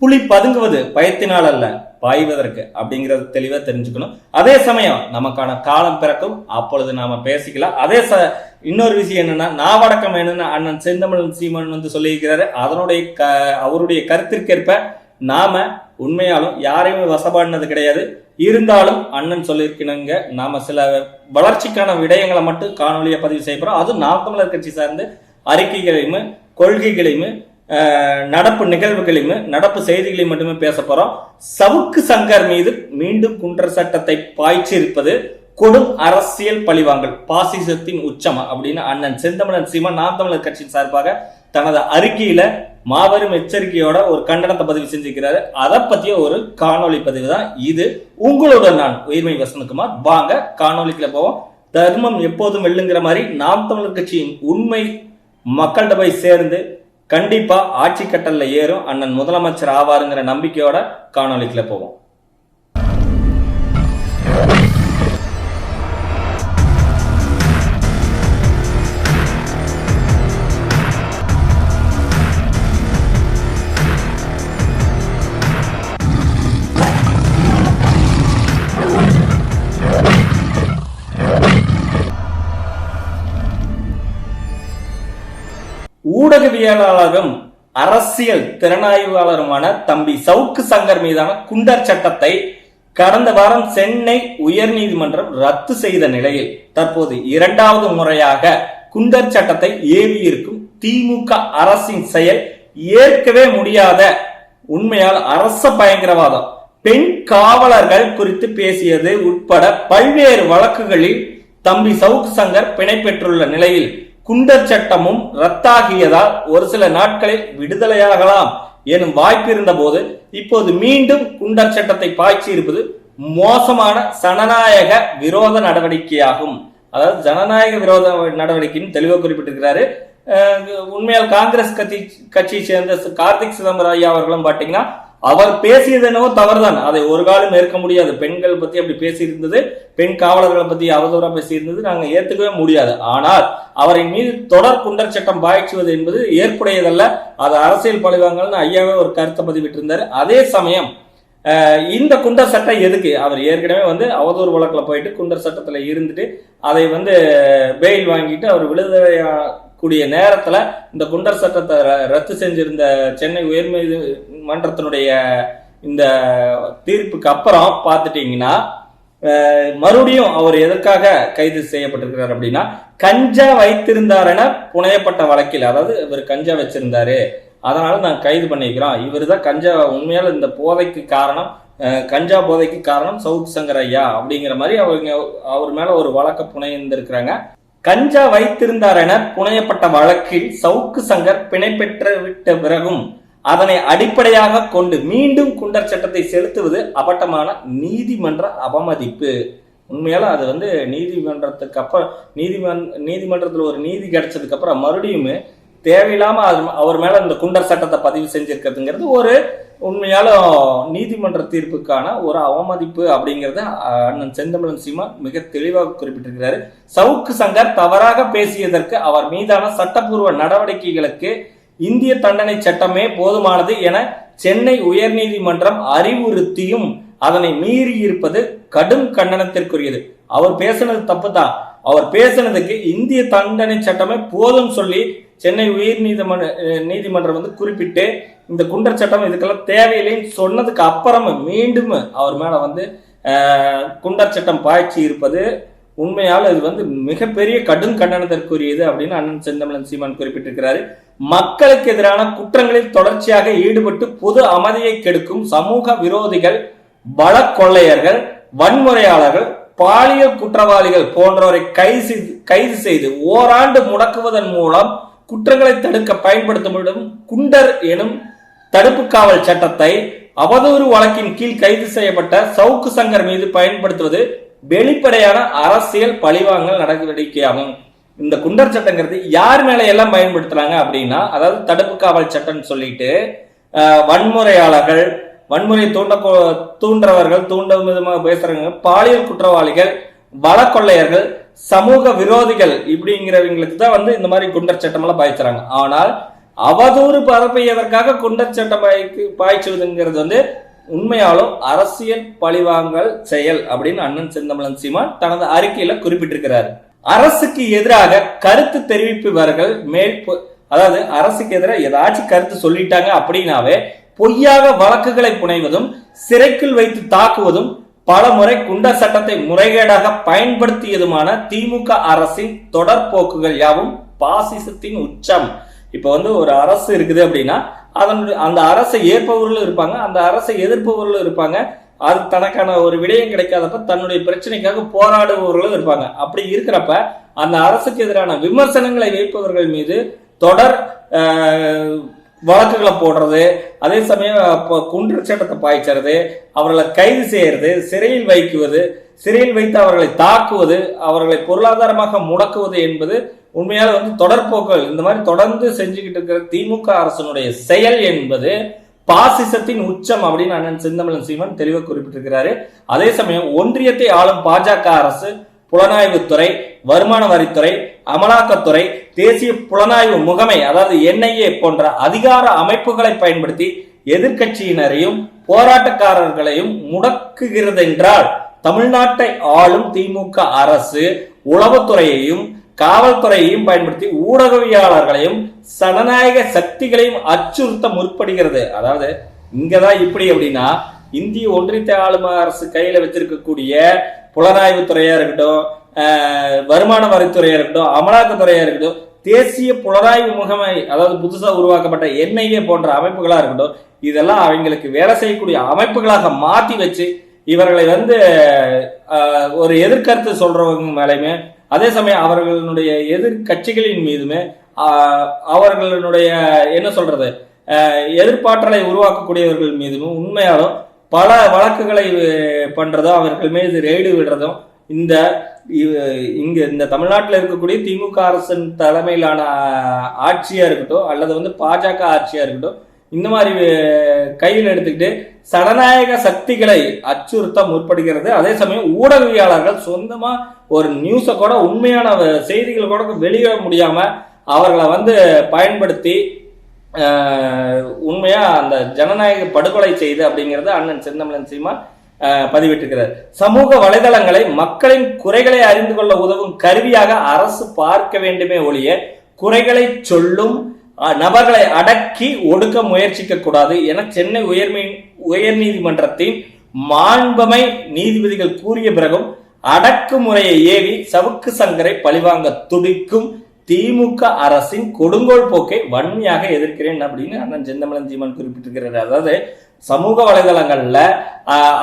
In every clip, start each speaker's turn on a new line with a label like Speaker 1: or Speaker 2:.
Speaker 1: புலி பதுங்குவது பயத்தினால் அல்ல பாய்வதற்கு அப்படிங்கறது தெளிவா தெரிஞ்சுக்கணும். அதே சமயம் நமக்கான காலம் பிறக்கும் அப்பொழுது நாம பேசிக்கலாம். அதே ச இன்னொரு விஷயம் என்னன்னா நாவடக்கம் என்னன்னு அண்ணன் செந்தமிழன் சீமன் வந்து சொல்லியிருக்கிறாரு. அதனுடைய க அவருடைய கருத்திற்கேற்ப நாம உண்மையாலும் யாரையுமே வசப்பாடினது கிடையாது. இருந்தாலும் அண்ணன் சொல்லியிருக்கணுங்க நாம சில வளர்ச்சிக்கான விடயங்களை மட்டும் காணொலியை பதிவு செய்யப்படுறோம் அதுவும் நாம் தமிழர் கட்சி சார்ந்து அறிக்கைகளையுமே கொள்கைகளையுமே நடப்பு நிகழ்வுகளையும் நடப்பு செய்திகளையும் மட்டுமே பேச போறோம். சவுக்கு சங்கர் மீது மீண்டும் குன்ற சட்டத்தை பாய்ச்சிருப்பது கொடும் அரசியல் பழிவாங்கல் பாசிசத்தின் உச்சம் அப்படின்னு அண்ணன் செந்தமிழன் சீமான் நாம் தமிழர் கட்சியின் சார்பாக தனது அறிக்கையில மாபெரும் எச்சரிக்கையோட ஒரு கண்டனத்தை பதிவு செஞ்சிருக்கிறாரு. அதை பத்திய ஒரு காணொளி பதிவு தான் இது. உங்களுடன் நான் உயிர்மை வசந்தகுமார். வாங்க காணொலிக்குள்ள போவோம். தர்மம் எப்போதும் வெல்லுங்கிற மாதிரி நாம் தமிழர் கட்சியின் உண்மை மக்கள்கிட்ட போய் சேர்ந்து கண்டிப்பா ஆட்சி கட்டலில் ஏறும் அண்ணன் முதலமைச்சர் ஆவாருங்கிற நம்பிக்கையோட காணொளிக்குள்ள போவோம். ஊடகவியலாளரும் அரசியல் திறனாய்வாளருமான தம்பி சவுக்கு சங்கர் மீதான குண்டர் சட்டத்தை கடந்த வாரம் சென்னை உயர்நீதிமன்றம் ரத்து செய்த நிலையில் தற்போது இரண்டாவது முறையாக குண்டர் சட்டத்தை ஏவி இருக்கும் திமுக அரசின் செயல் ஏற்கவே முடியாத உண்மையால் அரச பயங்கரவாதம் பெண் காவலர்கள் குறித்து பேசியது உட்பட பல்வேறு வழக்குகளில் தம்பி சவுக்கு சங்கர் பிணை பெற்றுள்ள நிலையில் குண்டர் சட்டமும் ரத்தாகியதால் ஒரு சில நாட்களில் விடுதலையாகலாம் எனும் வாய்ப்பு இருந்த போது இப்போது மீண்டும் குண்டர் சட்டத்தை பாய்ச்சி இருப்பது மோசமான சனநாயக விரோத நடவடிக்கையாகும். அதாவது ஜனநாயக விரோத நடவடிக்கைன்னு தெளிவாக குறிப்பிட்டிருக்கிறாரு. உண்மையால் காங்கிரஸ் கட்சி கட்சியை சேர்ந்த கார்த்திக் சிதம்பரம் ஐயா அவர்களும் பார்த்தீங்கன்னா அவர் பேசியது என்னவோ தவறுதான். அதை ஒரு காலம் ஏற்க முடியாது. பெண்கள் பத்தி அப்படி பேசியிருந்தது பெண் காவலர்களை பத்தி அவதூறா பேசியிருந்தது நாங்கள் ஏத்துக்கவே முடியாது. ஆனால் அவரின் மீது தொடர் குண்டர் சட்டம் பாய்ச்சுவது என்பது ஏற்புடையதல்ல. அது அரசியல் பழிவாங்கல்னு ஐயாவே ஒரு கருத்தை பதிவிட்டிருந்தார். அதே சமயம் இந்த குண்டர் சட்டம் எதுக்கு? அவர் ஏற்கனவே வந்து அவதூறு வழக்கில் போயிட்டு குண்டர் சட்டத்தில் இருந்துட்டு அதை வந்து பெயில் வாங்கிட்டு அவர் விடுதலை கூடிய நேரத்தில் இந்த குண்டர் சட்டத்தை ர- ரத்து செஞ்சிருந்த சென்னை உயர்நீதிமன்றத்தினுடைய இந்த தீர்ப்புக்கு அப்புறம் பார்த்துட்டீங்கன்னா மறுபடியும் அவர் எதற்காக கைது செய்யப்பட்டிருக்கிறார் அப்படின்னா கஞ்சா வைத்திருந்தார் என புனையப்பட்ட வழக்கில் அதாவது இவர் கஞ்சா வச்சிருந்தாரு. அதனால நான் கைது பண்ணிக்கிறோம். இவர் தான் கஞ்சா உண்மையால இந்த போதைக்கு காரணம் கஞ்சா போதைக்கு காரணம் சவுத் சங்கர் ஐயா அப்படிங்கிற மாதிரி அவங்க அவர் மேல ஒரு வழக்க புனைந்திருக்கிறாங்க. கஞ்சா வைத்திருந்தார் என புனையப்பட்ட வழக்கில் சவுக்கு சங்கர் பிணை பெற்று விட்ட பிறகும் அதனை அடிப்படையாக கொண்டு மீண்டும் குண்டர் சட்டத்தை செலுத்துவது அபட்டமான நீதிமன்ற அவமதிப்பு. உண்மையால அது வந்து நீதிமன்றத்துக்கு அப்புறம் நீதிமன் நீதிமன்றத்தில் ஒரு நீதி கிடைச்சதுக்கு அப்புறம் மறுபடியும் தேவையில்லாம அது அவர் மேல இந்த குண்டர் சட்டத்தை பதிவு செஞ்சிருக்கிறதுங்கிறது ஒரு உண்மையாலும் நீதிமன்ற தீர்ப்புக்கான ஒரு அவமதிப்பு அப்படிங்கிறத அண்ணன் செந்தமிழன் சீமான் மிக தெளிவாக குறிப்பிட்டிருக்கிறாரு. சவுக்கு சங்கர் தவறாக பேசியதற்கு அவர் மீதான சட்டப்பூர்வ நடவடிக்கைகளுக்கு இந்திய தண்டனை சட்டமே போதுமானது என சென்னை உயர்நீதிமன்றம் அறிவுறுத்தியும் அதனை மீறி இருப்பது கடும் கண்டனத்திற்குரியது. அவர் பேசுனது தப்பு தான் அவர் பேசுனதுக்கு இந்திய தண்டனை சட்டமே போதும் சொல்லி சென்னை உயர் நீதிமன்ற நீதிமன்றம் வந்து குறிப்பிட்டு இந்த குண்டர் சட்டம் இதுக்கெல்லாம் தேவையில்லைன்னு சொன்னதுக்கு அப்புறம் மீண்டும் அவர் மேல வந்து குண்டர் சட்டம் பாய்ச்சி இருப்பது உண்மையால் இது வந்து மிகப்பெரிய கடும் கண்டனத்திற்குரியது அப்படின்னு அண்ணன் செந்தமிழன் சீமான் குறிப்பிட்டிருக்கிறாரு. மக்களுக்கு எதிரான குற்றங்களில் தொடர்ச்சியாக ஈடுபட்டு பொது அமைதியை கெடுக்கும் சமூக விரோதிகள் பல கொள்ளையர்கள் வன்முறையாளர்கள் பாலியல் குற்றவாளிகள் போன்றவரை கைது கைது செய்து ஓராண்டு முடக்குவதன் மூலம் குற்றங்களை தடுக்க பயன்படுத்தப்படும் குண்டர் எனும் தடுப்பு காவல் சட்டத்தை அவதூறு வழக்கின் கீழ் கைது செய்யப்பட்ட சவுக்கு சங்கர் மீது பயன்படுத்துவது வெளிப்படையான அரசியல் பழிவாங்கல் நடவடிக்கையாகும். இந்த குண்டர் சட்டங்கிறது யார் மேல எல்லாம் பயன்படுத்துறாங்க அப்படின்னா அதாவது தடுப்பு காவல் சட்டம்னு சொல்லிட்டு வன்முறையாளர்கள் வன்முறை தூண்ட தூண்டுறவர்கள் தூண்டும் விதமாக பேசுறவங்க பாலியல் குற்றவாளிகள் வளக்கொள்ளையர்கள் சமூக விரோதிகள் இப்படிங்கிறவங்களுக்கு தான் வந்து இந்த மாதிரி குண்டர் சட்டமெல்லாம் பாய்ச்சுறாங்க. ஆனால் அவதூறு பரப்பியதற்காக குண்டர் சட்டம் பாய்க்கு பாய்ச்சுவதுங்கிறது வந்து உண்மையாலும் அரசியல் பழிவாங்கல் செயல் அப்படின்னு அண்ணன் செந்தமலன் சீமான் தனது அறிக்கையில குறிப்பிட்டிருக்கிறார். அரசுக்கு எதிராக கருத்து தெரிவிப்பவர்கள் மேல் அதாவது அரசுக்கு எதிராக ஏதாச்சும் கருத்து சொல்லிட்டாங்க அப்படின்னாவே பொய்யாக வழக்குகளை புனைவதும் சிறைக்குள் வைத்து தாக்குவதும் பல முறை குண்டர் சட்டத்தை முறைகேடாக பயன்படுத்தியதுமான திமுக அரசின் தொடர் போக்குகள் யாவும் பாசிசத்தின் உச்சம். இப்போ வந்து ஒரு அரசு இருக்குது அப்படின்னா அதனுடைய அந்த அரசை ஏற்பவர்களும் இருப்பாங்க அந்த அரசை எதிர்ப்பவர்களும் இருப்பாங்க. அது தனக்கான ஒரு விடயம் கிடைக்காதப்ப தன்னுடைய பிரச்சனைக்காக போராடுபவர்களும் இருப்பாங்க. அப்படி இருக்கிறப்ப அந்த அரசுக்கு எதிரான விமர்சனங்களை வைப்பவர்கள் மீது தொடர் வழக்குகளை போடுறது அதே சமயம் இப்போ சட்டத்தை பாய்ச்சறது அவர்களை கைது செய்யறது சிறையில் வைக்குவது சிறையில் வைத்து அவர்களை தாக்குவது அவர்களை பொருளாதாரமாக முடக்குவது என்பது உண்மையாக வந்து தொடர்போக்கள் இந்த மாதிரி தொடர்ந்து செஞ்சுக்கிட்டு இருக்கிற திமுக அரசனுடைய செயல் என்பது பாசிசத்தின் உச்சம் அப்படின்னு அண்ணன் செந்தமிழன் சீமன் தெளிவாக குறிப்பிட்டிருக்கிறாரு. அதே சமயம் ஒன்றியத்தை ஆளும் பாஜக அரசு புலனாய்வுத்துறை வருமான வரித்துறை அமலாக்கத்துறை தேசிய புலனாய்வு முகமை அதாவது என்ஐஏ போன்ற அதிகார அமைப்புகளை பயன்படுத்தி எதிர்க்கட்சியினரையும் போராட்டக்காரர்களையும் முடக்குகிறது என்றால் தமிழ்நாட்டை ஆளும் திமுக அரசு உளவுத்துறையையும் காவல்துறையையும் பயன்படுத்தி ஊடகவியலாளர்களையும் சனநாயக சக்திகளையும் அச்சுறுத்த முற்படுகிறது. அதாவது இங்கதான் இப்படி அப்படின்னா இந்திய ஒன்றியத்த ஆளும அரசு கையில வச்சிருக்கக்கூடிய புலனாய்வுத்துறையா இருக்கட்டும் வருமான வரித்துறையா இருக்கட்டும் அமலாக்கத்துறையா இருக்கட்டும் தேசிய புலனாய்வு முகமை அதாவது புதுசா உருவாக்கப்பட்ட என்ஐஏ போன்ற அமைப்புகளா இருக்கட்டும் இதெல்லாம் அவங்களுக்கு வேலை செய்யக்கூடிய அமைப்புகளாக மாத்தி வச்சு இவர்களை வந்து ஒரு எதிர்கருத்து சொல்றவங்க மேலேயுமே அதே சமயம் அவர்களுடைய எதிர்கட்சிகளின் மீதுமே அவர்களுடைய என்ன சொல்றது எதிர்ப்பாற்றலை உருவாக்கக்கூடியவர்கள் மீதும் உண்மையாலும் பல வழக்குகளை பண்ணுறதும் அவர்கள் மீது ரெய்டு விடுறதும் இந்த இவ- இங்க இந்த தமிழ்நாட்டில் இருக்கக்கூடிய திமுக அரசின் தலைமையிலான ஆட்சியாக ஆட்சியா இருக்கட்டும் அல்லது வந்து பாஜக ஆட்சியா இருக்கட்டும் இந்த மாதிரி கையில் எடுத்துக்கிட்டு சனநாயக சக்திகளை அச்சுறுத்த முற்படுகிறது. அதே சமயம் ஊடகவியலாளர்கள் சொந்தமா ஒரு நியூஸை கூட உண்மையான செய்திகள் கூட வெளியிட முடியாம அவர்களை வந்து பயன்படுத்தி உண்மையாக உண்மையா அந்த ஜனநாயக படுகொலை செய்து அப்படிங்கிறது அண்ணன் செந்தமிழன் சீமா பதிவிட்டிருக்கிறார். சமூக வலைதளங்களை மக்களின் குறைகளை அறிந்து கொள்ள உதவும் கருவியாக அரசு பார்க்க வேண்டுமே ஒழிய குறைகளை சொல்லும் நபர்களை அடக்கி ஒடுக்க முயற்சிக்க கூடாது என சென்னை உயர்மீ உயர்நீதிமன்றத்தின் மாண்பமை நீதிபதிகள் கூறிய பிறகும் அடக்குமுறையை ஏவி சவுக்கு சங்கரை பழிவாங்க துடிக்கும் திமுக அரசின் கொடுங்கோல் போக்கை வன்மையாக எதிர்க்கிறேன் அப்படின்னு அண்ணன் செந்தமலன் சீமான் குறிப்பிட்டிருக்கிறார். அதாவது சமூக வலைதளங்கள்ல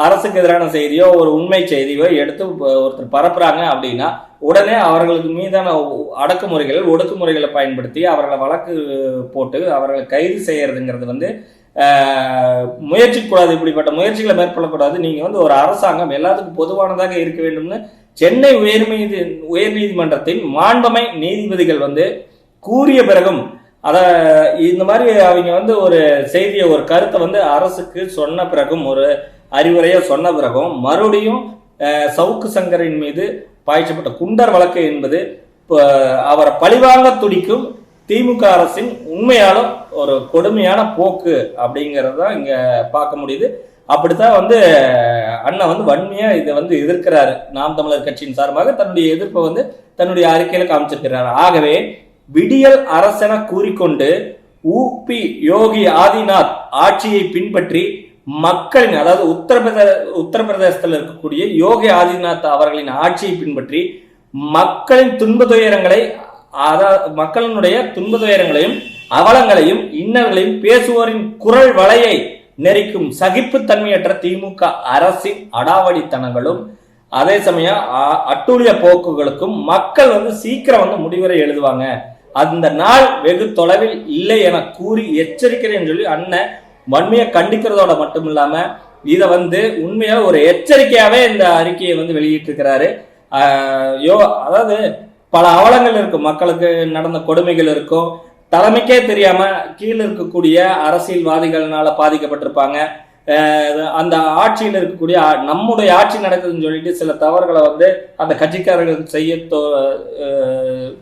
Speaker 1: அரசுக்கு எதிரான செய்தியோ ஒரு உண்மை செய்தியோ எடுத்து ஒருத்தர் பரப்புறாங்க அப்படின்னா உடனே அவர்களுக்கு மீதான அடக்குமுறைகள் ஒடுக்குமுறைகளை பயன்படுத்தி அவர்களை வழக்கு போட்டு அவர்களை கைது செய்யறதுங்கிறது வந்து முயற்சிக்கூடாது இப்படிப்பட்ட முயற்சிகளை மேற்கொள்ளக்கூடாது. நீங்க வந்து ஒரு அரசாங்கம் எல்லாத்துக்கும் பொதுவானதாக இருக்க வேண்டும்னு சென்னை உயர்நீதி உயர்நீதிமன்றத்தின் மாண்பமை நீதிபதிகள் வந்து கூறிய பிறகும் அதை இந்த மாதிரி அவங்க வந்து ஒரு செய்தியை ஒரு கருத்தை வந்து அரசுக்கு சொன்ன பிறகும் ஒரு அறிவுரையை சொன்ன பிறகும் மறுபடியும் சவுக்கு சங்கரின் மீது பாய்ச்சப்பட்ட குண்டர் வழக்கு என்பது அவரை பழிவாங்க துடிக்கும் திமுக அரசின் உண்மையாலும் ஒரு கொடுமையான போக்கு அப்படிங்கறத தான் பார்க்க முடியுது. அப்படித்தான் வந்து அண்ணா வந்து வன்மையா இதை வந்து எதிர்க்கிறாரு. நாம் தமிழர் கட்சியின் சார்பாக தன்னுடைய எதிர்ப்பை வந்து தன்னுடைய அறிக்கையில காமிச்சிருக்கிறார். ஆகவே விடியல் அரசென கூறிக்கொண்டு உபி யோகி ஆதிநாத் ஆட்சியை பின்பற்றி மக்களின் அதாவது உத்தரப்பிரதே உத்தரப்பிரதேசத்தில் இருக்கக்கூடிய யோகி ஆதிநாத் அவர்களின் ஆட்சியை பின்பற்றி மக்களின் துன்ப துயரங்களை அதாவது மக்களினுடைய துன்ப துயரங்களையும் அவலங்களையும் இன்னல்களையும் பேசுவோரின் குரல் வலையை நெரிக்கும் சகிப்புத்தன்மையற்ற திமுக அரசின் அடாவடித்தனங்களும் அதே சமயம் அ- அட்டூழிய போக்குகளுக்கும் மக்கள் வந்து சீக்கிரம் வந்து முடிவுரை எழுதுவாங்க. அந்த நாள் வெகு தொலைவில் இல்லை என கூறி எச்சரிக்கிறேன்னு சொல்லி அண்ணன் வன்மையை கண்டிக்கிறதோட மட்டும் இல்லாம இதை வந்து உண்மையா ஒரு எச்சரிக்கையாவே இந்த அறிக்கையை வந்து வெளியிட்டிருக்கிறாரு. யோ அதாவது பல அவலங்கள் இருக்கும். மக்களுக்கு நடந்த கொடுமைகள் இருக்கும். தலைமைக்கே தெரியாம கீழே இருக்கக்கூடிய அரசியல்வாதிகள்னால பாதிக்கப்பட்டிருப்பாங்க. அந்த ஆட்சியில் இருக்கக்கூடிய ஆ- நம்முடைய ஆட்சி நடக்குதுன்னு சொல்லிட்டு சில தவறுகளை வந்து அந்த கட்சிக்காரர்கள் செய்ய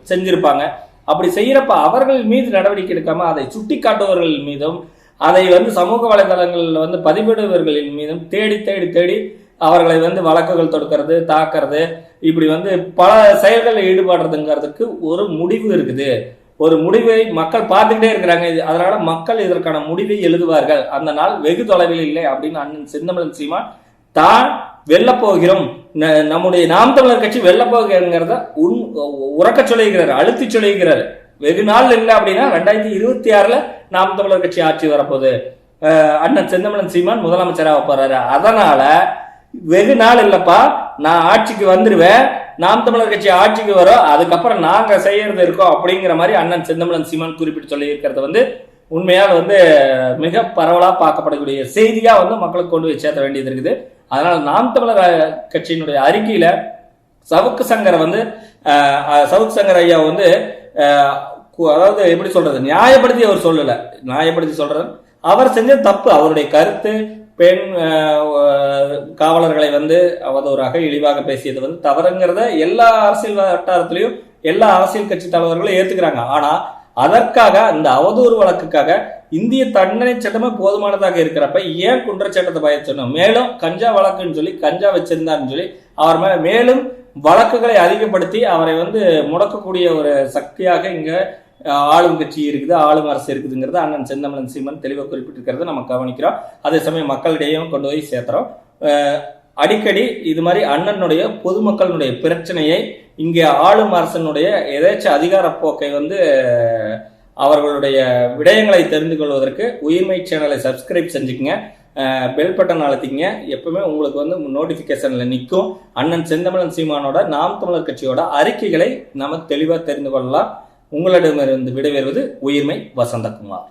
Speaker 1: செஞ்சிருப்பாங்க. அப்படி செய்யறப்ப அவர்கள் மீது நடவடிக்கை எடுக்காம அதை சுட்டி காட்டுபவர்கள் மீதும் அதை வந்து சமூக வலைதளங்களில் வந்து பதிவிடுபவர்களின் மீதும் தேடி தேடி தேடி அவர்களை வந்து வழக்குகள் தொடுக்கிறது தாக்குறது இப்படி வந்து பல செயல்களில் ஈடுபடுறதுங்கிறதுக்கு ஒரு முடிவு இருக்குது. ஒரு முடிவை மக்கள் பார்த்துக்கிட்டே இருக்கிறாங்க. இது- அதனால மக்கள் இதற்கான முடிவை எழுதுவார்கள். அந்த நாள் வெகு தொலைவில் இல்லை அப்படின்னு அண்ணன் செந்தமிழன் சீமான் தான் வெல்ல போகிறோம் ந- நம்முடைய நாம் தமிழர் கட்சி வெல்ல போகிறங்கிறத உன் உறக்க சொல்லுகிறார் அழுத்தி சொல்லுகிறார். வெகு நாள் இல்லை அப்படின்னா ரெண்டாயிரத்தி இருபத்தி ஆறுல நாம் தமிழர் கட்சி ஆட்சி வரப்போகுது. அண்ணன் செந்தமிழன் சீமான் முதலமைச்சராக போறாரு. அதனால வெகு நாள் இல்லப்பா. நான் ஆட்சிக்கு வந்துருவேன். நாம் தமிழர் கட்சி ஆட்சிக்கு வரும் அதுக்கப்புறம் நாங்கள் செய்யறது இருக்கோம் அப்படிங்கிற மாதிரி அண்ணன் செந்தமிழன் சீமான் குறிப்பிட்டு சொல்லியிருக்கிறது வந்து உண்மையால் வந்து மிக பரவலாக பார்க்கப்படக்கூடிய செய்தியாக வந்து மக்களுக்கு கொண்டு போய் சேர்த்த வேண்டியது இருக்குது. அதனால் நாம் தமிழர் கட்சியினுடைய அறிக்கையில் சவுக்கு சங்கரை வந்து சவுக்கு சங்கர் ஐயா வந்து அதாவது எப்படி சொல்றது நியாயப்படுத்தி அவர் சொல்லலை. நியாயப்படுத்தி சொல்றது அவர் செஞ்ச தப்பு அவருடைய கருத்து பெண் காவலர்களை வந்து அவதூறாக இழிவாக பேசியது வந்து தவறுங்கிறத எல்லா அரசியல் வட்டாரத்திலையும் எல்லா அரசியல் கட்சி தலைவர்களும் ஏத்துக்கிறாங்க. ஆனா அதற்காக இந்த அவதூறு வழக்குக்காக இந்திய தண்டனை சட்டமே போதுமானதாக இருக்கிறப்ப ஏன் குற்றச்சட்டத்தை பயச்சணும் மேலும் கஞ்சா வழக்குன்னு சொல்லி கஞ்சா வச்சிருந்தாருன்னு சொல்லி அவர் மேல மேலும் வழக்குகளை அதிகப்படுத்தி அவரை வந்து முடக்கக்கூடிய ஒரு சக்தியாக இங்க ஆளும் கட்சி இருக்குது ஆளும் அரசு இருக்குதுங்கிறத அண்ணன் செந்தமிழன் சீமன் தெளிவாக குறிப்பிட்டிருக்கிறத நம்ம கவனிக்கிறோம். அதே சமயம் மக்களிடையும் கொண்டு போய் சேர்த்துறோம். அடிக்கடி இது மாதிரி அண்ணனுடைய பொதுமக்களுடைய பிரச்சனையை இங்கே ஆளும் அரசனுடைய ஏதாச்சும் அதிகாரப்போக்கை வந்து அவர்களுடைய விடயங்களை தெரிந்து கொள்வதற்கு உயிர்மை சேனலை சப்ஸ்கிரைப் செஞ்சுக்கங்க. பெல் பட்டன் அழுத்திங்க எப்பவுமே உங்களுக்கு வந்து நோட்டிஃபிகேஷனில் நிற்கும். அண்ணன் செந்தமிழன் சீமானோட நாம் தமிழர் கட்சியோட அறிக்கைகளை நம்ம தெளிவாக தெரிந்து கொள்ளலாம். உங்களிடமிருந்து விடைபெறுவது உயிர்மை வசந்தகுமார்.